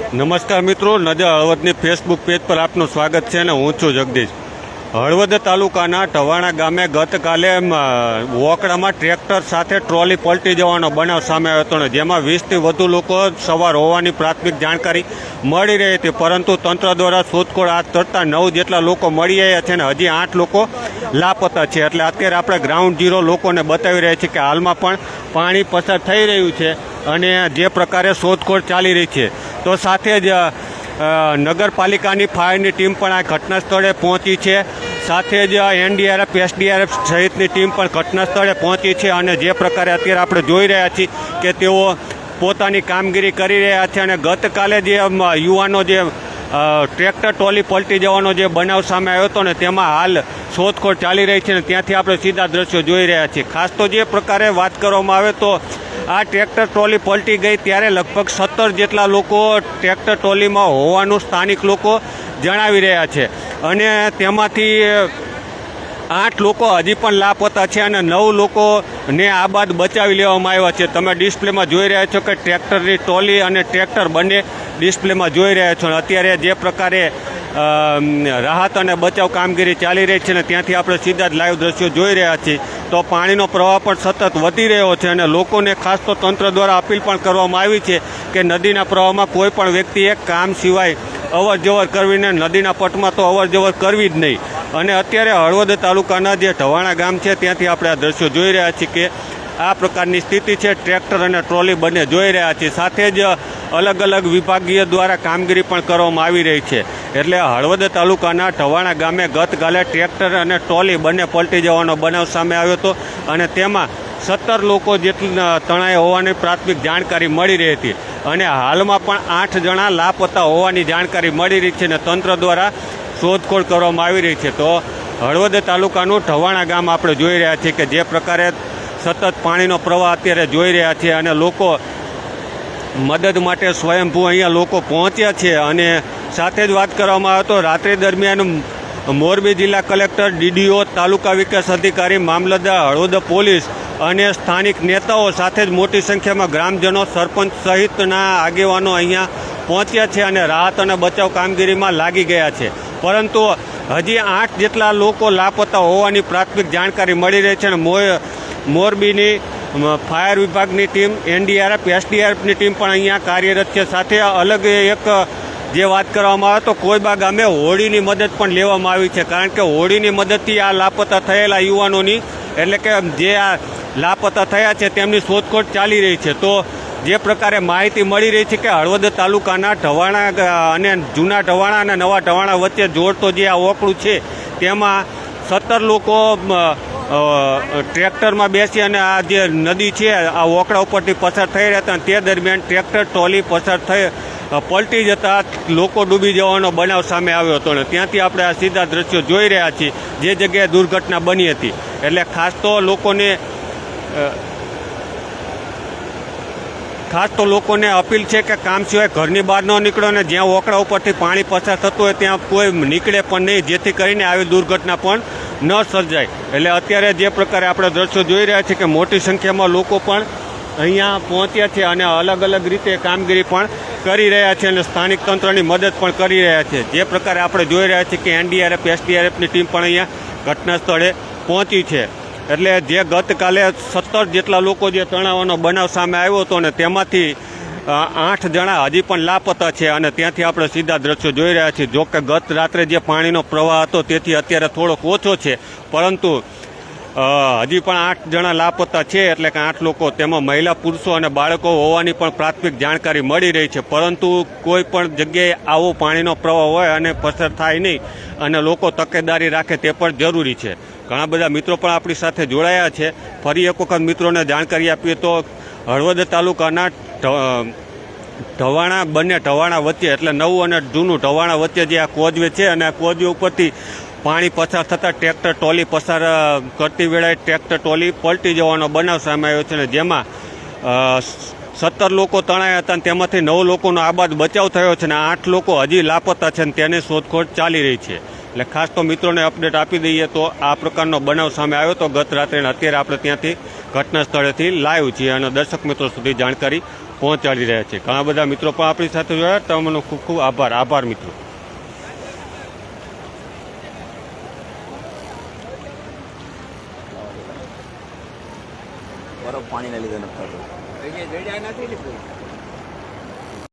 નમસ્કાર મિત્રો, નજા હળવદની Facebook page પર આપનું સ્વાગત છે અને હું છું જગદીશ. હળવદ તાલુકાના ટવાણા ગામે ગતકાલે વોકડામાં ટ્રેક્ટર સાથે ટ્રોલી પલટી જવાનો બનાવ સામે આવ્યો હતો જેમાં વીસથી વધુ લોકો સવાર હોવાની પ્રાથમિક જાણકારી મળી રહી હતી. પરંતુ તંત્ર દ્વારા શોધખોળ હાથ ધરતા નવ જેટલા લોકો મળી રહ્યા છે અને હજી આઠ લોકો લાપતા છે. એટલે અત્યારે આપણે ગ્રાઉન્ડ ઝીરો લોકોને બતાવી રહ્યા છીએ કે હાલમાં પણ પાણી પસાર થઈ રહ્યું છે અને જે પ્રકારે શોધખોળ ચાલી રહી છે. તો સાથે જ નગરપાલિકાની ફાયરની ટીમ પણ આ ઘટના સ્થળે પહોંચી છે. સાથે જ એનડીઆરએફ, એસડીઆરએફ સહિતની ટીમ પણ ઘટના સ્થળે પહોંચી છે અને જે પ્રકારે અત્યારે આપણે જોઈ રહ્યા છીએ કે તેઓ પોતાની કામગીરી કરી રહ્યા છે અને ગતકાલે જે યુવાનો જે ટ્રેક્ટર ટોલી પલટી જવાનો જે બનાવ સામે આવ્યો હતો ને તેમાં હાલ શોધખોળ ચાલી રહી છે ને ત્યાંથી આપણે સીધા દ્રશ્યો જોઈ રહ્યા છીએ. ખાસ તો જે પ્રકારે વાત કરવામાં આવે તો આ ટ્રેક્ટર ટ્રોલી પલટી ગઈ ત્યારે લગભગ સત્તર જેટલા લોકો ટ્રેક્ટર ટ્રોલીમાં હોવાનું સ્થાનિક લોકો જણાવી રહ્યા છે. અને તેમાંથી આઠ લોકો હજી પણ લાપતા છે અને નવ લોકોને આ બાદ બચાવી લેવામાં આવ્યા છે. તમે ડિસ્પ્લેમાં જોઈ રહ્યા છો કે ટ્રેક્ટરની ટ્રોલી અને ટ્રેક્ટર બંને ડિસ્પ્લેમાં જોઈ રહ્યા છો. અને અત્યારે જે પ્રકારે રાહત અને બચાવ કામગીરી ચાલી રહી છે અને ત્યાંથી આપણે સીધા જ લાઈવ દ્રશ્યો જોઈ રહ્યા છીએ. તો પાણીનો પ્રવાહ પણ સતત વધી રહ્યો છે અને લોકોને ખાસ તો તંત્ર દ્વારા અપીલ પણ કરવામાં આવી છે કે નદીના પ્રવાહમાં કોઈ પણ વ્યક્તિએ કામ સિવાય અવર જવર કરવીને નદીના પટમાં તો અવર જવર કરવી જ નહીં. અને અત્યારે હળવદ તાલુકાના જે ઢવાણા ગામ છે, ત્યાંથી આપણે આ દ્રશ્યો જોઈ રહ્યા છીએ કે આ પ્રકારની સ્થિતિ છે, ટ્રેક્ટર અને ટ્રોલી બંને જોઈ રહ્યા છીએ સાથે જ અલગ અલગ વિભાગીય દ્વારા કામગીરી પણ કરવામાં આવી રહી છે. એટલે હળવદ તાલુકાના ઢવાણા ગામે ગતકાલે ટ્રેક્ટર અને ટ્રોલી બંને પલટી જવાનો બનાવ સામે આવ્યો હતો અને તેમાં સત્તર લોકો જેટલા તણાઈ હોવાની પ્રાથમિક જાણકારી મળી રહી હતી. અને હાલમાં પણ આઠ જણા લાપતા હોવાની જાણકારી મળી રહી છે અને તંત્ર દ્વારા શોધખોળ કરવામાં આવી રહી છે. તો હળવદ તાલુકાનું ઢવાણા ગામ આપણે જોઈ રહ્યા છીએ કે જે પ્રકારે સતત પાણીનો પ્રવાહ અત્યારે જોઈ રહ્યા છે અને લોકો મદદ માટે સ્વયંભૂ અહીંયા લોકો પહોંચ્યા છે. અને સાથે જ વાત કરવામાં આવે તો રાત્રિ દરમિયાન મોરબી જિલ્લા કલેક્ટર ડીડીઓ, તાલુકા વિકાસ અધિકારી, મામલતદાર, હળવદ પોલીસ અને સ્થાનિક નેતાઓ સાથે જ મોટી સંખ્યામાં ગ્રામજનો, સરપંચ સહિતના આગેવાનો અહીંયા પહોંચ્યા છે અને રાહત અને બચાવ કામગીરીમાં લાગી ગયા છે. પરંતુ હજી આઠ જેટલા લોકો લાપતા હોવાની પ્રાથમિક જાણકારી મળી રહી છે અને મો- મોરબીની ફાયર વિભાગની ટીમ, એનડીઆરએફ, એસડીઆરએફની ટીમ પણ અહીંયા કાર્યરત છે. સાથે અલગ એક, જે વાત કરવામાં આવે તો કોઈબા ગામે હોળીની મદદ પણ લેવામાં આવી છે. કારણ કે હોળીની મદદથી આ લાપતા થયેલા યુવાનોની, એટલે કે જે આ લાપતા થયા છે તેમની શોધખોળ ચાલી રહી છે. તો જે પ્રકારે માહિતી મળી રહી છે કે હળવદ તાલુકાના ઢવાણા અને જૂના ઢવાણા અને નવા ઢવાણા વચ્ચે જોડતો જે આ ઓકળું છે, તેમાં સત્તર લોકો ટ્રેક્ટરમાં બેસી અને આ જે નદી છે, આ વોકડા ઉપરથી પસાર થઈ રહ્યા હતા તે દરમિયાન ટ્રેક્ટર, ટ્રોલી પસાર થઈ પલટી જતા લોકો ડૂબી જવાનો બનાવ સામે આવ્યો હતો અને ત્યાંથી આપણે આ સીધા દ્રશ્યો જોઈ રહ્યા છીએ, જે જગ્યાએ દુર્ઘટના બની હતી. એટલે ખાસ તો લોકોને ખાસ તો લોકોને અપીલ છે કે કામ સિવાય ઘરની બહાર ન નીકળો અને જ્યાં વોકડા ઉપરથી પાણી પસાર થતું હોય ત્યાં કોઈ નીકળે પણ નહીં, જેથી કરીને આવી દુર્ઘટના પણ ન સર્જાય. એટલે અત્યારે જે પ્રકારે આપણે દ્રશ્યો જોઈ રહ્યા છીએ કે મોટી સંખ્યામાં લોકો પણ અહીંયા પહોંચ્યા છે અને અલગ અલગ રીતે કામગીરી પણ કરી રહ્યા છે અને સ્થાનિક તંત્રની મદદ પણ કરી રહ્યા છે. જે પ્રકારે આપણે જોઈ રહ્યા છીએ કે એનડીઆરએફ એસડીઆરએફની ટીમ પણ અહીંયા ઘટના સ્થળે પહોંચી છે. એટલે જે ગતકાલે સત્તર જેટલા લોકો જે તણાવનો બનાવ સામે આવ્યો હતો ને તેમાંથી આઠ જણા હજી પણ લાપતા છે અને ત્યાંથી આપણે સીધા દ્રશ્યો જોઈ રહ્યા છીએ. જોકે ગત રાત્રે જે પાણીનો પ્રવાહ હતો તેથી અત્યારે થોડોક ઓછો છે. પરંતુ હજી પણ આઠ જણા લાપતા છે એટલે કે આઠ લોકો તેમાં મહિલા, પુરુષો અને બાળકો હોવાની પણ પ્રાથમિક જાણકારી મળી રહી છે. પરંતુ કોઈ પણ જગ્યાએ આવો પાણીનો પ્રવાહ હોય અને પસાર થાય નહીં અને લોકો તકેદારી રાખે તે પણ જરૂરી છે. ઘણા બધા મિત્રો પણ આપણી સાથે જોડાયા છે. ફરી એક વખત મિત્રોને જાણકારી આપીએ તો હળવદ તાલુકાના ઢવાણા, બંને ઢવાણા વચ્ચે, એટલે નવું અને જૂનું ઢવાણા વચ્ચે જે આ કોજવે છે અને આ કોજવે ઉપરથી પાણી પસાર થતાં ટ્રેક્ટર ટોલી પસાર કરતી વેળાએ ટ્રેક્ટર ટોલી પલટી જવાનો બનાવ સામે આવ્યો છે અને જેમાં સત્તર લોકો તણાયા હતા અને તેમાંથી નવ લોકોનો આબાદ બચાવ થયો છે અને આઠ લોકો હજી લાપતા છે અને તેની શોધખોળ ચાલી રહી છે. એટલે ખાસ તો મિત્રોને અપડેટ આપી દઈએ તો આ પ્રકારનો બનાવ સામે આવ્યો તો ગત રાત્રે અત્યારે આપણે ત્યાંથી ઘટના સ્થળેથી લાઈવ છીએ અને દર્શક મિત્રો સુધી જાણકારી પહોંચાડી રહ્યા છે ઘણા બધા મિત્રો પણ આપણી સાથે જોયા તમને ખૂબ ખૂબ આભાર. આભાર મિત્રો. પાણીના લીધે નથી